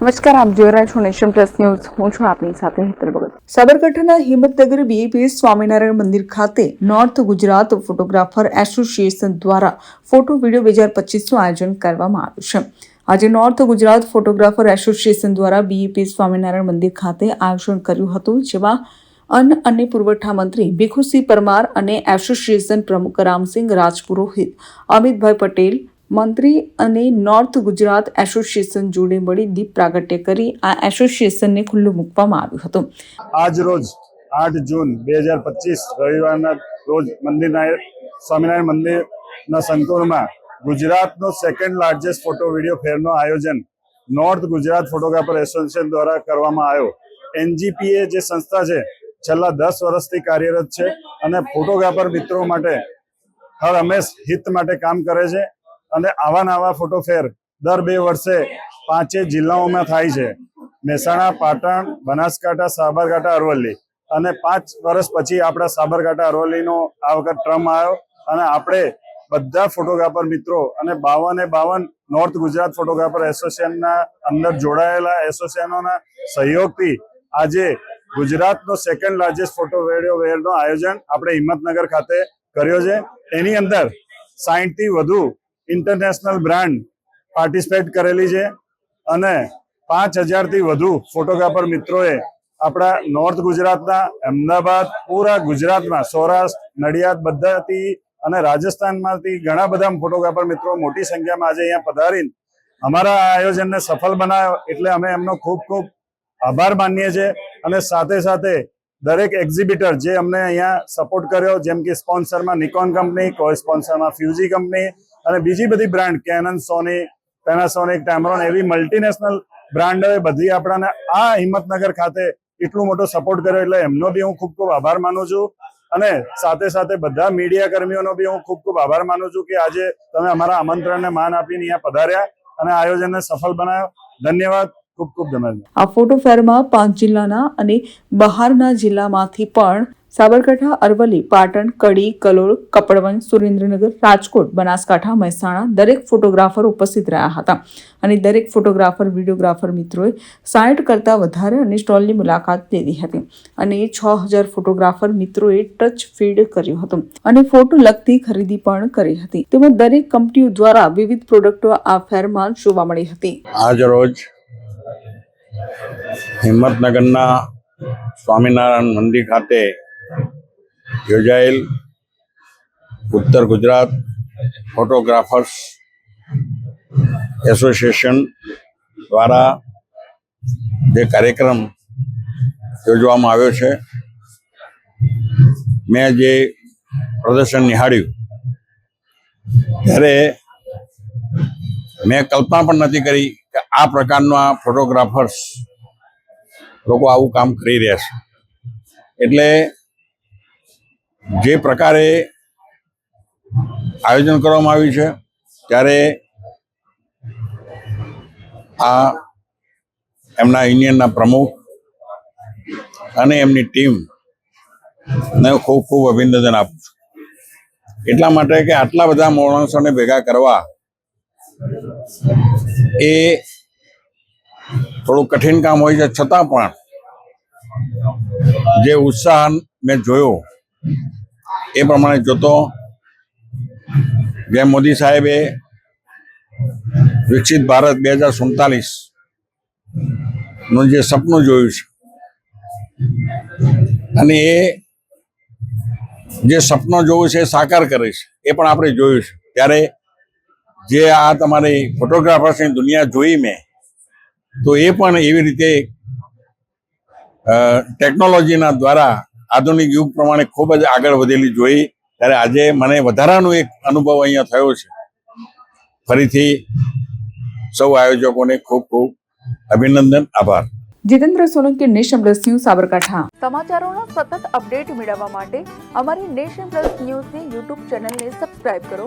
નમસ્કાર, આપ જોઈ રહ્યા છો નેશન પ્લસ ન્યૂઝ. હું છું આપની સાથે હેતલ ભગત. સાબરકાંઠાના હિંમતનગર બીએપી સ્વામિનારાયણ મંદિર ખાતે નોર્થ ગુજરાત ફોટોગ્રાફર એસોસિએશન દ્વારા ફોટો વીડિયો બે હજાર પચીસનું આયોજન કરવામાં આવ્યું છે. આજે નોર્થ ગુજરાત ફોટોગ્રાફર એસોસિએશન દ્વારા બીએપી સ્વામિનારાયણ મંદિર ખાતે આયોજન કર્યું હતું, જેમાં અન્ન અને પુરવઠા મંત્રી ભીખુસિંહ પરમાર અને એસોસિએશન પ્રમુખ રામસિંહ રાજપુરોહિત, અમિતભાઈ પટેલ મંત્રી અને નોર્થ ગુજરાત એસોસિએશન જોડે મળી દીપ પ્રાગટ્ય કરી આ એસોસિએશનને ખુલ્લું મૂકવામાં આવ્યું હતું. આજ રોજ આઠ જૂન બે હજાર પચીસ રવિવારના રોજ મંદિરના સ્વામિનારાયણ મંદિરના સંકુલમાં ગુજરાતનો સેકન્ડ લાર્જેસ્ટ ફોટો વીડિયો ફેરનો આયોજન નોર્થ ગુજરાત ફોટોગ્રાફર એસોસિએશન દ્વારા કરવામાં આવ્યો. એનજીપીએ જે સંસ્થા છે, છેલ્લા દસ વર્ષથી કાર્યરત છે અને ફોટોગ્રાફર મિત્રો માટે હર હંમેશ હિત માટે કામ કરે છે. અને આવા નવા ફોટો ફેર દર બે વર્ષે પાંચે જિલ્લાઓમાં થાય છે. મહેસાણા, પાટણ, બનાસકાંઠા, સાબરકાંઠા, અરવલ્લી. અને પાંચ વર્ષ પછી આપણા સાબરકાંઠા, અરવલ્લીનો આ વખત ટ્રમ આવ્યો અને આપણે બધા ફોટોગ્રાફર મિત્રો અને બાવને બાવન નોર્થ ગુજરાત ફોટોગ્રાફર એસોસિએશનના અંદર જોડાયેલા એસોસિએશનોના સહયોગથી આજે ગુજરાતનો સેકન્ડ લાર્જેસ્ટ ફોટો વેડિયો વેરનો આયોજન આપણે હિંમતનગર ખાતે કર્યો છે. એની અંદર સાહીઠથી વધુ ઇન્ટરનેશનલ બ્રાન્ડ પાર્ટિસિપેટ કરેલી છે અને પાંચ હજારથી વધુ ફોટોગ્રાફર મિત્રોએ આપણા નોર્થ ગુજરાતના, અમદાવાદ, પૂરા ગુજરાતમાં, સૌરાષ્ટ્ર, નડિયાદ બધાથી અને રાજસ્થાનમાંથી ઘણા બધા ફોટોગ્રાફર મિત્રો મોટી સંખ્યામાં આજે અહીંયા પધારીને અમારા આયોજનને સફળ બનાવ્યો. એટલે અમે એમનો ખૂબ ખૂબ આભાર માનીએ છીએ અને સાથે સાથે દરેક એક્ઝિબિટર જે અમને અહીંયા સપોર્ટ કર્યો, જેમ કે સ્પોન્સરમાં નિકોન કંપની કોઈ સ્પોન્સરમાં ફ્યુજી કંપની અને બીજી બધી brand Canon Sony Panasonic Tamron એવી મલ્ટીનેશનલ બ્રાન્ડોએ બધી આપણાને આ હિંમતનગર ખાતે એટલું મોટો સપોર્ટ કર્યો એટલે એમનો બી હું ખૂબ ખૂબ આભાર માનું છું. અને સાથે સાથે બધા મીડિયા કર્મીઓનો બી હું ખૂબ ખૂબ આભાર માનું છું કે આજે તમે અમારા આમંત્રણને માન આપીને અહીંયા પધાર્યા અને આયોજનને સફળ બનાવ્યો. ધન્યવાદ. ખૂબ ખૂબ ધન્યવાદ આ ફોટો ફેરમાં પાંચ જિલ્લાના અને બહારના જિલ્લામાંથી પણ સાબરકાંઠા અરવલ્લી પાટણ કડી કલોલ કપડવન સુરેન્દ્રનગર રાજકોટ બનાસકાંઠા મહેસાણા દરેક ફોટોગ્રાફર ઉપસ્થિત રહ્યા હતા. અને દરેક ફોટોગ્રાફર વિડીયોગ્રાફર મિત્રોએ સાઠ કરતાં વધારે અને સ્ટોલની મુલાકાત લીધી હતી. અને છ હજાર ફોટોગ્રાફર મિત્રોએ ટચ ફીડ કર્યું હતું અને ફોટો લગતી ખરીદી પણ કરી હતી. તેમજ દરેક કંપનીઓ દ્વારા વિવિધ પ્રોડક્ટો આ ફેરમાં જોવા મળી હતી. આજ રોજ હિંમતનગરના સ્વામિનારાયણ મંદિર ખાતે યોજાયેલ ઉત્તર ગુજરાત ફોટોગ્રાફર્સ એસોસિએશન દ્વારા જે કાર્યક્રમ યોજવામાં આવ્યો છે, મેં જે પ્રદર્શન નિહાળ્યું, ત્યારે મેં કલ્પના પણ નથી કરી આ પ્રકારના ફોટોગ્રાફર્સ લોકો આવું કામ કરી રહ્યા છે. એટલે જે પ્રકારે આયોજન કરવામાં આવ્યું છે, ત્યારે આ એમના યુનિયનના પ્રમુખ અને એમની ટીમ ને ખૂબ ખૂબ અભિનંદન આપું છું. એટલા માટે કે આટલા બધા માણસોને ભેગા કરવા એ થોડું કઠિન કામ હોય છે, છતાં પણ જે ઉત્સાહ મેં જોયો, એ પ્રમાણે જોતો જેમ મોદી સાહેબે વિકસિત ભારત બે હજાર સુડતાલીસનું જે સપનું જોયું છે, અને એ જે સપનો જોયું છે, એ સાકાર કરે છે, એ પણ આપણે જોયું છે. ત્યારે જે આ તમારી ફોટોગ્રાફર્સની દુનિયા જોઈ મેં તો એ પણ એવી રીતે ટેકનોલોજીના દ્વારા આધુનિક યુગ પ્રમાણે ખૂબ જ આગળ વધેલી જોઈ. ત્યારે આજે મને વધારાનો એક અનુભવ અહીંયા થયો છે. ફરીથી સૌ આયોજકોને ખૂબ ખૂબ અભિનંદન આભાર. Jitendra Solanki nation plus news Sabarkantha. સમાચારોનો સતત અપડેટ મેળવવા માટે અમારી નેશન પ્લસ ન્યૂઝની યુટ્યુબ ચેનલને સબસ્ક્રાઇબ કરો.